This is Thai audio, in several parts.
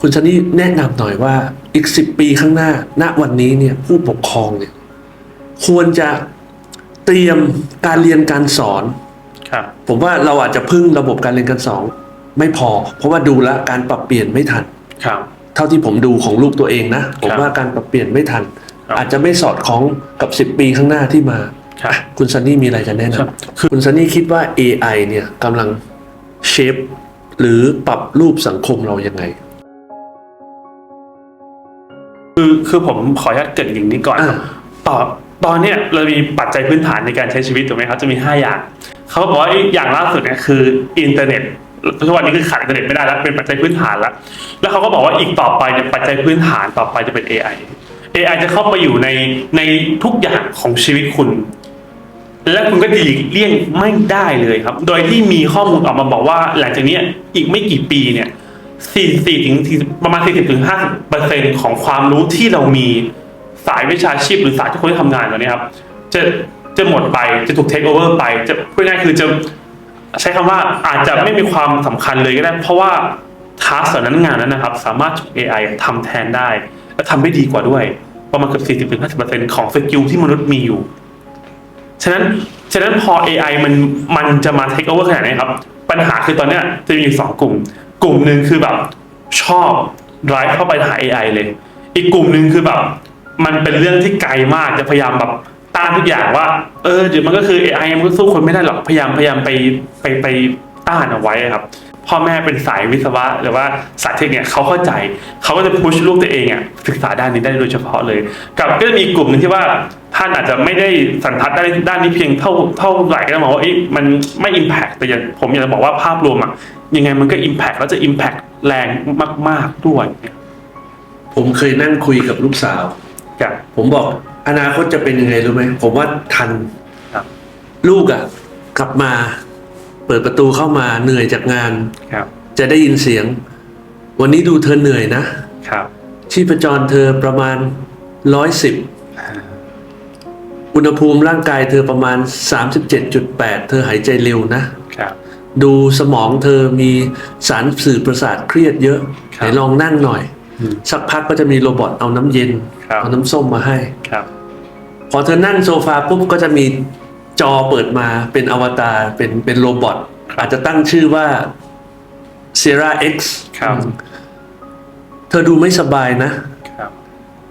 คุณซันนี่แนะนำหน่อยว่าอีกสิบปีข้างหน้า ณวันนี้เนี่ยผู้ปกครองเนี่ย ควรจะเตรียมการเรียนการสอนครับผมว่าเราอาจจะพึ่งระบบการเรียนการสอนไม่พอ เพราะว่าดูแลวการปรับเปลี่ยนไม่ทันครับเท่าที่ผมดูของลูกตัวเองนะผมครับว่าการปรับเปลี่ยนไม่ทันครับอาจจะไม่สอดคล้องกับสิบปีข้างหน้าที่มาครับคุณซันนี่มีอะไรจะแนะนครับำคุณซันนี่คิดว่า AI เนี่ยกำลังเชฟหรือปรับรูปสังคมเรายังไง คือคือผมขออนุญาตเกริดอย่างนี้ก่อนครับอ่า ต่อตอนเนี้ยเรามีปัจจัยพื้นฐานในการใช้ชีวิตถูกไหมครับจะมี 5 อย่าง เขาบอกว่าไอ้อย่างล่าสุดเนี่ยคืออินเทอร์เน็ตทุกวันนี้คือขาดอินเทอร์เน็ตไม่ได้แล้วเป็นปัจจัยพื้นฐานแล้ว แล้วเขาก็บอกว่าอีกต่อไปเนี่ยปัจจัยพื้นฐานต่อไปจะเป็น AI AI จะเข้าไปอยู่ในในทุกอย่างของชีวิตคุณ และคุณก็จะหลีกเลี่ยงไม่ได้เลยครับ โดยที่มีข้อมูลออกมาบอกว่าหลังจากเนี้ยอีกไม่กี่ปีเนี่ย 44ถึงประมาณ40ถึง50เปอร์เซ็นของความรู้ที่เรามีสายวิชาชีพหรือสายทุกคนที่ทำงานตอนนี้ครับ จะจะหมดไปจะถูกเทคโอเวอร์ไป จะพูดง่ายคือจะใช้คำว่าอาจจะไม่มีความสำคัญเลยก็ได้ เพราะว่าทาสนั้นงานนั้นนะครับ สามารถถูก AI ทำแทนได้ และทำได้ดีกว่าด้วย ประมาณเกือบ40ถึง50%ของสกิลที่มนุษย์มีอยู่ ฉะนั้นฉะนั้นพอ AI มันมันจะมา take over ขนาดนี้ครับ ปัญหาคือตอนเนี้ยจะมีอยู่สองกลุ่ม กลุ่มหนึ่งคือแบบชอบ drive เข้าไปหา AI เลย อีกกลุ่มหนึ่งคือแบบ มันเป็นเรื่องที่ไกลมากจะพยายามแบบต้านทุกอย่างว่า เออเดี๋ยวมันก็คือ AI มันก็สู้คนไม่ได้หรอกพยายามพยายามไปไปไปต้านเอาไว้ครับ พ่อแม่เป็นสายวิศวะหรือว่าสายเทคเนี่ยเขาเข้าใจเขาก็จะพุชลูกตัวเองอะศึกษาด้านนี้ได้โดยเฉพาะเลย กับก็จะมีกลุ่มหนึ่งที่ว่าท่านอาจจะไม่ได้สันทัดด้านด้านนี้เพียงเท่าเท่าไหร่ก็จะมองว่าเอ๊ะมันไม่อิมแพกแต่อย่างผมอยากจะบอกว่าภาพรวมอะ ยังไงมันก็อิมแพกแล้วจะอิมแพกแรงมาก ๆ ด้วยผมเคยนั่งคุยกับลูกสาว ครับ ผมบอกอนาคตจะเป็นยังไงรู้ไหมผมว่าทันครับ ลูกอะ่ะกลับมา เปิดประตูเข้ามาเหนื่อยจากงาน ครับ จะได้ยินเสียง วันนี้ดูเธอเหนื่อยนะครับ ชีพจรเธอประมาณร้อยสิบอุณหภูมิร่างกายเธอประมาณ 37.8 เธอหายใจเร็วนะครับ ดูสมองเธอมีสารสื่อประสาทเครียดเยอะครับไหนลองนั่งหน่อยอืมสักพักก็จะมีโรบอทเอาน้ำเย็นครับเอาน้ำส้มมาให้ครับพอเธอนั่งโซฟาปุ๊บก็จะมีจอเปิดมาเป็นอวตารเป็นเป็นโรบอทอาจจะตั้งชื่อว่า Sierra X ครับเธอดูไม่สบายนะครับ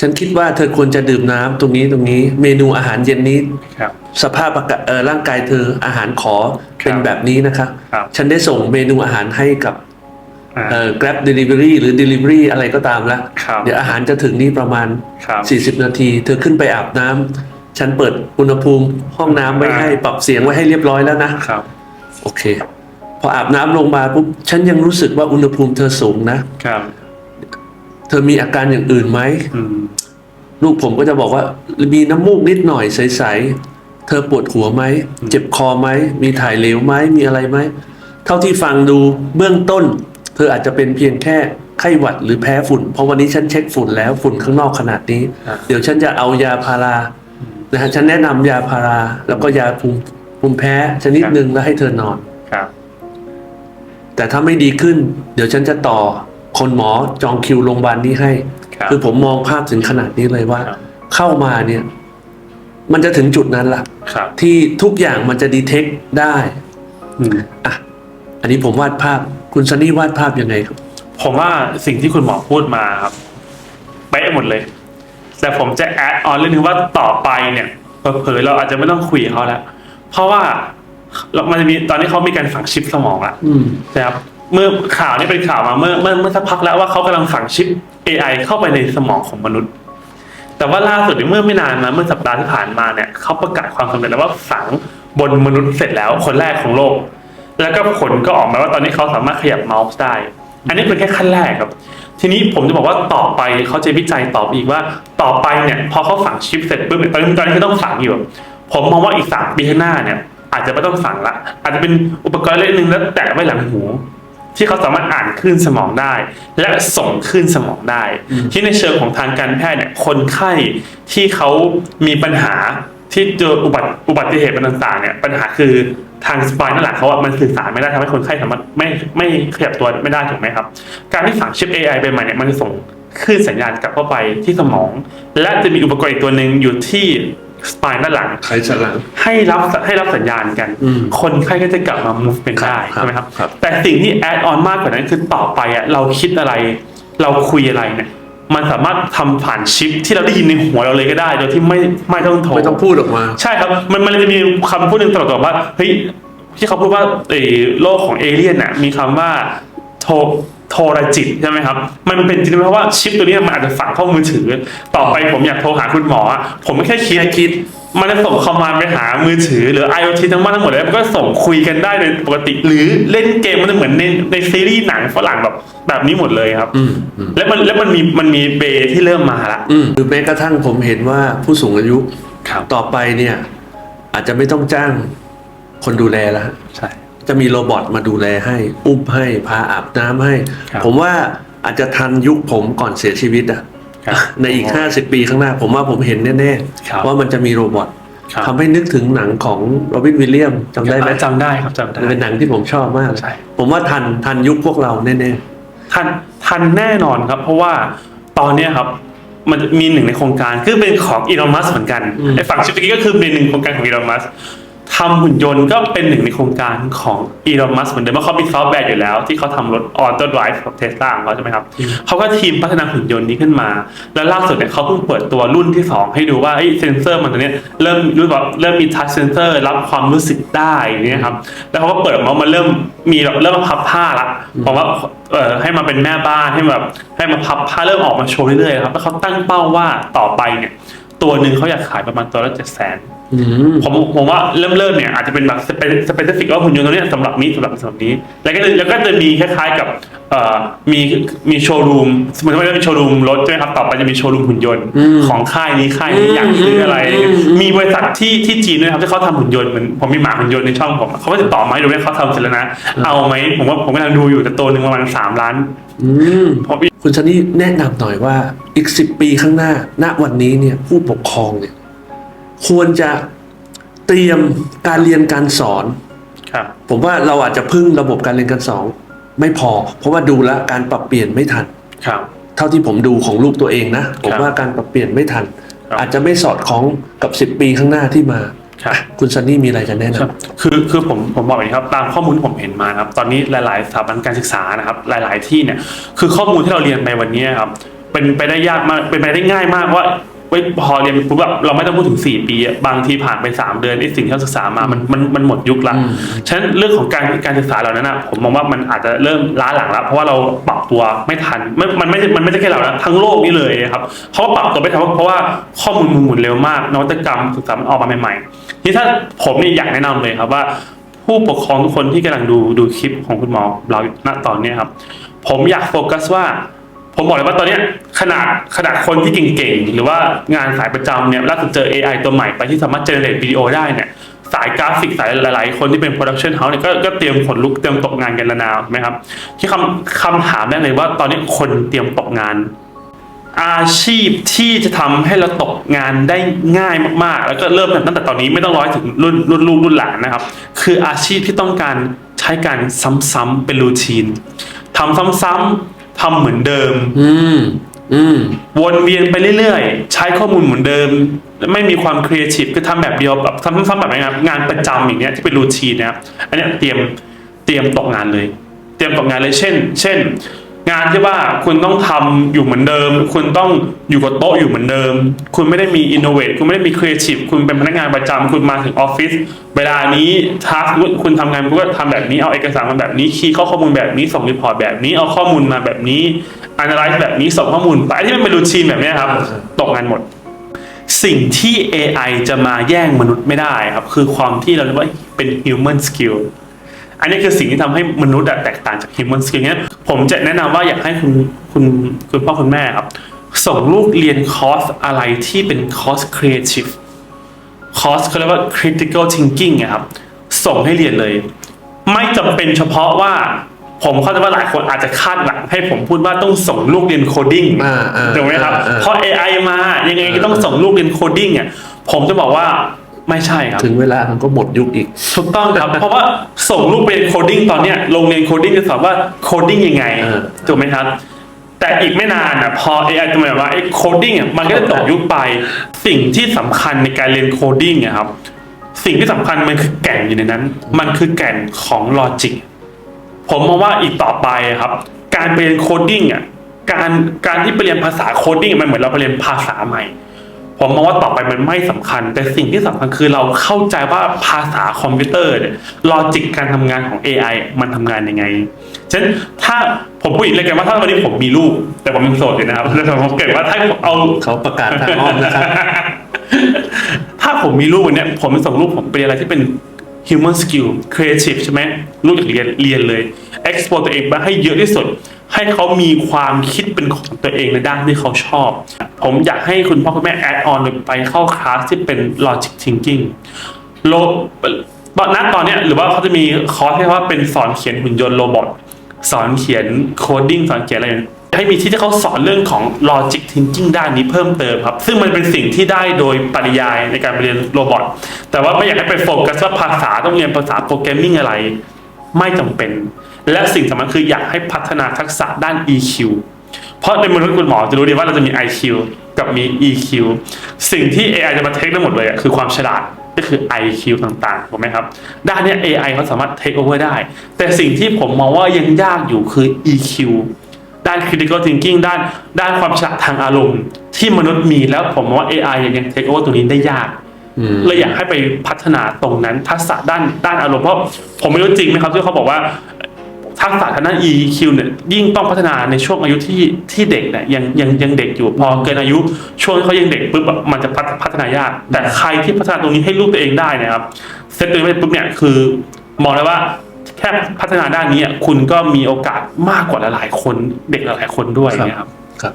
ฉันคิดว่าเธอควรจะดื่มน้ำตรงนี้ตรงนี้ เมนูอาหารเย็นนี้ครับ สภาพอากาศเอ่อร่างกายเธออาหารขอเป็นครับแบบนี้นะคะ ครับ ฉันได้ส่งเมนูอาหารให้กับอ่าเอ่อ Grab Delivery หรือ Delivery อะไรก็ตามแล้ว ครับเดี๋ยวอาหารจะถึงนี่ประมาณ ครับ 40 นาที เธอขึ้นไปอาบน้ำฉันเปิดอุณหภูมิห้องน้ำไว้ให้อ่าปรับเสียงไว้ให้เรียบร้อยแล้วนะ ครับ โอเค พออาบน้ำลงมาปุ๊บฉันยังรู้สึกว่าอุณหภูมิเธอสูงนะ ครับเธอมีอาการอย่างอื่นไหม อืมลูกผมก็จะบอกว่ามีน้ำมูกนิดหน่อยใสๆ เธอปวดหัวไหม เจ็บคอไหม มีถ่ายเหลวไหม มีอะไรไหม เท่าที่ฟังดูเบื้องต้น เธออาจจะเป็นเพียงแค่ไข้หวัดหรือแพ้ฝุ่น เพราะวันนี้ฉันเช็คฝุ่นแล้วฝุ่นข้างนอกขนาดนี้ครับเดี๋ยวฉันจะเอายาพารา นะฮะ ฉันแนะนำยาพารา แล้วก็ยาภูมิภูมิแพ้ชนิดหนึ่งแล้วให้เธอนอน ครับ แต่ถ้าไม่ดีขึ้น เดี๋ยวฉันจะต่อคนหมอจองคิวโรงพยาบาลนี้ให้ครับคือผมมองภาพถึงขนาดนี้เลยว่าครับเข้ามาเนี่ย มันจะถึงจุดนั้นละครับ ที่ทุกอย่างมันจะดีเทคได้อืม อะอันนี้ผมวาดภาพคุณซันนี่วาดภาพยังไงครับ ผมว่าสิ่งที่คุณหมอพูดมาครับเป๊ะหมดเลย แต่ผมจะแอดออนเรื่องนึงว่าต่อไปเนี่ยเผลอๆเราอาจจะไม่ต้องคุยกับเขาแล้ว เพราะว่าเรามันจะมีตอนนี้เขามีการฝังชิปสมองละอืม นะครับเมื่อข่าวนี้เป็นข่าวมาเมื่อเมื่อเมื่อสักพักแล้วว่าเขากำลังฝังชิป AI เข้าไปในสมองของมนุษย์ แต่ว่าล่าสุดเมื่อไม่นานมาเมื่อสัปดาห์ที่ผ่านมาเนี่ยเขาประกาศความสำเร็จแล้วว่าฝังบนมนุษย์เสร็จแล้วคนแรกของโลก แล้วก็ผลก็ออกมาว่าตอนนี้เขาสามารถขยับเมาส์ได้ อันนี้เป็นแค่ขั้นแรกครับ ทีนี้ผมจะบอกว่าต่อไปเขาจะวิจัยต่อไปอีกว่า ต่อไปเนี่ยพอเขาฝังชิปเสร็จปุ๊บเนี่ยตอนนี้ตอนนี้คือต้องฝังอยู่ ผมมองว่าอีกสามปีข้างหน้าเนี่ย อาจจะไม่ต้องฝังละอาจจะเป็นอุปกรณ์เล็กนึงแล้วแตะไว้หลังหู ที่เขาสามารถอ่านคลื่นสมองได้ และส่งคลื่นสมองได้อืมที่ในเชิงของทางการแพทย์เนี่ยคนไข้ที่เขามีปัญหาที่เจออุบัติอุบัติเหตุต่างๆเนี่ยปัญหาคือทางสปายนั่นแหละเขาอะมันสื่อสารไม่ได้ทำให้คนไข้สามารถไม่ไม่ขยับตัวไม่ได้ถูกไหมครับ การที่ฝังชิป AI ไปใหม่เนี่ยมันจะส่งคลื่นสัญญาณกลับเข้าไปที่สมอง และจะมีอุปกรณ์อีกตัวหนึ่งอยู่ที่ สปายด้านหลังใครฉลัง ให้รับให้รับสัญญาณกัน อืมคนไข้ก็จะกลับมา movement ได้ครับใช่ไหมครับ ครับ แต่สิ่งที่ add on มากกว่านั้นคือต่อไปอะเราคิดอะไร เราคุยอะไรเนี่ยมันสามารถทำผ่านชิปที่เราได้ยินในหัวเราเลยก็ได้ โดยที่ไม่ไม่ต้องโทร ไม่ต้องพูดออกมา ใช่ครับ มันมันจะมีคำพูดหนึ่งตลอดๆว่าเฮ้ยที่เขาพูดว่าเออโลกของเอเลี่ยนน่ะมีคำว่าโท โทรจิตใช่ไหมครับ มันเป็นจริงๆเพราะว่าชิปตัวเนี้ยมันอาจจะฝังเข้ามือถือ ต่อไปผมอยากโทรหาคุณหมออะผมไม่แค่คิดแค่คิด มันจะส่งคอมมานด์ไปหามือถือ หรือ IoT ทั้งหมดทั้งหมดเลยมันก็ส่งคุยกันได้โดยปกติ หรือเล่นเกมมันจะเหมือนในในซีรีส์หนังฝรั่งแบบแบบนี้หมดเลยครับอืมอืมแล้วมันแล้วมันมีมันมีเบย์ที่เริ่มมาละอืมหรือแม้กระทั่งผมเห็นว่าผู้สูงอายุครับต่อไปเนี่ย อาจจะไม่ต้องจ้างคนดูแลแล้วฮะใช่ จะมีโรบอทมาดูแลให้อุ้มให้พาอาบน้ำให้ ครับผมว่าอาจจะทันยุคผมก่อนเสียชีวิตอะครับในอีกห้าสิบปีข้างหน้า ผมว่าผมเห็นแน่ครับๆว่ามันจะมีโรบอทครับ ทำให้นึกถึงหนังของโรบินวิลเลียมจำได้ไหมจำได้ครับจำได้มันเป็นหนังที่ผมชอบมากใช่ ผมว่าทันทันยุคพวกเราแน่ทันทันแน่นอนครับ เพราะว่าตอนเนี้ยครับมันมีหนึ่งในโครงการคือเป็นของอีลอนมัสเหมือนกันไอ้ฝั่งชิปกี้ก็คือเป็นหนึ่งโครงการของอีลอนมัส ทำหุ่นยนต์ก็เป็นหนึ่งในโครงการของอีลอนมัสเหมือนเดิมเพราเขามีซอฟต์แวร์อยู่แล้ว ที่เขาทำรถออโต้ไดรฟ์ของเทสลาของเขาใช่ไหมครับเขาก็ทีมพัฒนาหุ่นยนต์นี้ขึ้นมา แล้วล่าสุดเนี่ยเขาเพิ่งเปิดตัวรุ่นที่ 2 ให้ดูว่าไอ้เซนเซอร์มันตัวเนี้ยเริ่มรู้แบบเริ่มมีทัชเซนเซอร์รับความรู้สึกได้นี่ครับแล้วเขาก็เปิดออกมามันเริ่มมีแบบเริ่มมาพับผ้าละผมว่าเอ่อให้มาเป็นแม่บ้านให้แบบให้มาพับผ้าเริ่มออกมาโชว์เรื่อยๆครับแล้วเขาตั้งเป้าว่าต่อไปเนี่ยตัวหนึ่งเขาอยากขายประมาณตัวละเจ็ดแสน ผมผมว่าเริ่มเริ่มเนี่ยอาจจะเป็นแบบสเปสเปซิฟิกว่าหุ่นยนต์ตัวเนี้ยสำหรับนี้สำหรับสำหรับนี้ แล้วก็แล้วก็จะมีคล้ายๆกับเอ่อมีมีโชว์รูมสมมติว่าจะมีโชว์รูมรถใช่ไหมครับต่อไปจะมีโชว์รูมหุ่นยนต์อืมของค่ายนี้ค่ายนี้อืมอยากซื้ออะไรอืมมีบริษัทที่ที่จีนด้วยครับที่เขาทำหุ่นยนต์เหมือนผมมีหมาหุ่นยนต์ในช่องผมเขาก็จะต่อมาให้ดูเนี่ยเขาทำเสร็จแล้วนะ เอาไหมผมว่าผมกำลังดูอยู่แต่ตัวหนึ่งประมาณสามล้านอืมผมคุณชนี่แนะนำหน่อยว่าอีกสิบปีข้างหน้า ณวันนี้เนี่ยผู้ปกครองเนี่ย ควรจะเตรียมการเรียนการสอน ครับ ผมว่าเราอาจจะพึ่งระบบการเรียนการสอนไม่พอ เพราะว่าดูแลวการปรับเปลี่ยนไม่ทัน ครับ เท่าที่ผมดูของลูกตัวเองนะผมว่าการปรับเปลี่ยนไม่ทัน ครับ อาจจะไม่สอดคล้องกับสิบปีข้างหน้าที่มาครับ คุณซันนี่มีอะไรจะแนะนครับคือคือผมผมบอกอย่างนี้ครับตามข้อมูลที่ผมเห็นมานะครับตอนนี้หลาย ๆ สถาบันการศึกษานะครับ หลาย ๆ ที่เนี่ยคือข้อมูลที่เราเรียนไปวันนี้ครับเป็นไปได้ยากมากเป็นไปได้ง่ายมากว่า เว้ยพอเรียนปุ๊บแบบเราไม่ต้องพูดถึง 4 ปีอะบางทีผ่านไป 3 เดือนไอ้สิ่งที่เราศึกษามามันมันมันหมดยุคละอืมฉะนั้นเรื่องของการการศึกษาเหล่านั้นนะผมมองว่ามันอาจจะเริ่มล้าหลังแล้วเพราะว่าเราปรับตัวไม่ทันไม่มันไม่มันไม่ใช่แค่เรานะทั้งโลกนี่เลยครับเขาก็ปรับตัวไม่ทันเพราะว่าข้อมูลมันหมุนเร็วมากนวัตกรรมศึกษามันออกมาใหม่ๆนี่ถ้าผมนี่อยากแนะนำเลยครับว่า ผู้ปกครองทุกคนที่กำลังดูดูคลิปของคุณหมอเราณตอนเนี้ยครับผมอยากโฟกัสว่า ผมบอกเลยว่าตอนนี้ขนาดขนาดคนที่เก่งๆ หรือว่างานสายประจำเนี่ยล่าสุดเจอ AI ตัวใหม่ไปที่สามารถเจเนเรตวิดีโอได้เนี่ยสายกราฟิกสายหลายๆ คนที่เป็นโปรดักชันเฮาส์เนี่ยก็ก็เตรียมขนลุกเตรียมตกงานกันแล้วนาวใช่ไหมครับ ที่คำคำถามแรกเลยว่าตอนนี้คนเตรียมตกงาน อาชีพที่จะทำให้เราตกงานได้ง่ายมากๆ แล้วก็เริ่มตั้งแต่ตอนนี้ไม่ต้องร้อยถึงรุ่นรุ่นลูกรุ่นหลานนะครับ คืออาชีพที่ต้องการใช้การซ้ำๆเป็นรูทีนทำซ้ำๆ ทำเหมือนเดิมำอืม อืม วนเวียนไปเรื่อยๆ ใช้ข้อมูลเหมือนเดิม ไม่มีความครีเอทีฟคือทำแบบเดียวแบบซ้ำๆแบบนี้ครับงานประจำอย่างเนี้ยที่เป็นรูทีนนะครับอันเนี้ยเตรียมเตรียมตกงานเลย เตรียมตกงานเลยเช่น เช่น งานที่ว่าคุณต้องทำอยู่เหมือนเดิม คุณต้องอยู่กับโต๊ะอยู่เหมือนเดิม คุณไม่ได้มีอินโนเวทคุณไม่ได้มีครีเอทีฟคุณเป็นพนักงานประจำคุณมาถึงออฟฟิศเวลานี้ทาร์คุณทำงานคุณก็ทำแบบนี้เอาเอกสารมาแบบนี้คีย์ข้อข้อมูลแบบนี้ส่งรีพอร์ตแบบนี้เอาข้อมูลมาแบบนี้ analyze แบบนี้ส่งข้อมูลไปที่มันเป็นรูทีนแบบนี้ครับตกงานหมด สิ่งที่ AI จะมาแย่งมนุษย์ไม่ได้ครับ คือความที่เราเรียกว่าเป็น human skill อันนี้คือสิ่งที่ทำให้มนุษย์อะแตกต่างจาก human skill เนี้ยผมจะแนะนำว่าอยากให้คุณคุณคุณพ่อคุณแม่ครับ ส่งลูกเรียนคอร์สอะไรที่เป็นคอร์ส creative คอร์สเขาเรียกว่า critical thinking อะครับ ส่งให้เรียนเลย ไม่จำเป็นเฉพาะว่าผมเข้าใจว่าหลายคนอาจจะคาดหวังให้ผมพูดว่าต้องส่งลูกเรียนโคดิ้งอ่าอ่าถูกไหมครับอ่าอ่าเพราะ AI มายังไงก็ต้องส่งลูกเรียนโคดิ้งอะผมจะบอกว่า ไม่ใช่ครับ ถึงเวลามันก็หมดยุคอีก ถูกต้องครับ เพราะว่าส่งลูกไปเรียนโคดดิ้งตอนเนี้ยโรงเรียนโคดดิ้งจะสอนว่าโคดดิ้งยังไงเออ ถูกไหมครับ แต่อีกไม่นานอะพอ AI จะมาว่าไอ้โคดดิ้งอะมันก็จะตกยุคไป สิ่งที่สำคัญในการเรียนโคดดิ้งอะครับ สิ่งที่สำคัญมันคือแก่นอยู่ในนั้น มันคือแก่นของลอจิก ผมมองว่าอีกต่อไปอะครับ การไปเรียนโคดดิ้งอะการการที่ไปเรียนภาษาโคดดิ้งมันเหมือนเราไปเรียนภาษาใหม่ ผมมองว่าต่อไปมันไม่สำคัญ แต่สิ่งที่สำคัญคือเราเข้าใจว่าภาษาคอมพิวเตอร์เนี่ยลอจิกการทำงานของ AI มันทำงานยังไงฉะนั้นถ้าผมพูดอีกเลยกันว่าถ้าวันนี้ผมมีลูก แต่ผมยังโสดอยู่นะครับแล้วผมเกิดว่าถ้าผมเอาเขาประกาศทางอ้อมนะครับถ้าผมมีลูกวันนี้ผมจะส่งลูกผมไปเรียนอะไรที่เป็น human skill creative ใช่ไหมลูกอยากเรียนเรียนเลย export ตัวเองมาให้เยอะที่สุด ให้เขามีความคิดเป็นของตัวเองในด้านที่เขาชอบ ผมอยากให้คุณพ่อคุณแม่ add on ไปเข้าคลาสที่เป็น logic thinking โลตอนนั้นตอนนี้หรือว่าเขาจะมีคอร์สที่ว่าเป็นสอนเขียนหุ่นยนต์โรบอทสอนเขียนโคดดิ้งสอนเขียนอะไรให้มีที่ที่เขาสอนเรื่องของ logic thinking ด้านนี้เพิ่มเติมครับ ซึ่งมันเป็นสิ่งที่ได้โดยปริยายในการเรียนโรบอทแต่ว่าไม่อยากให้ไปโฟกัสว่าภาษาต้องเรียนภาษาโปรแกรมมิ่งอะไร ไม่จำเป็น และสิ่งสำคัญคืออยากให้พัฒนาทักษะด้าน EQ เพราะในมนุษย์คุณหมอจะรู้ดีว่าเราจะมี IQ กับมี EQ สิ่งที่ AI จะมาเทคได้หมดเลยอะคือความฉลาดก็คือ IQ ต่างๆถูกไหมครับ ด้านเนี้ย AI เขาสามารถ take over ได้ แต่สิ่งที่ผมมองว่ายังยากอยู่คือ EQ ด้าน critical thinking ด้านด้านความฉลาดทางอารมณ์ ที่มนุษย์มีแล้วผมมองว่า AI ยังยัง take over ตรงนี้ได้ยากอืมเลยอยากให้ไปพัฒนาตรงนั้นทักษะด้านด้านอารมณ์เพราะผมไม่รู้จริงไหมครับที่เขาบอกว่า ทักษะทางด้าน EQ เนี่ยยิ่งต้องพัฒนาในช่วงอายุที่ที่เด็กเนี่ยยังยังยังเด็กอยู่พอเกินอายุ ช่วงที่เขายังเด็กปุ๊บอะมันจะพัฒพัฒนายาก แต่ใครที่พัฒนาตรงนี้ให้ลูกตัวเองได้นะครับเซตตัวเองไปปุ๊บเนี่ยคือมองเลยว่าแค่พัฒนาด้านนี้คุณก็มีโอกาสมากกว่าหลายๆคนเด็กหลายๆคนด้วยนะครับครับ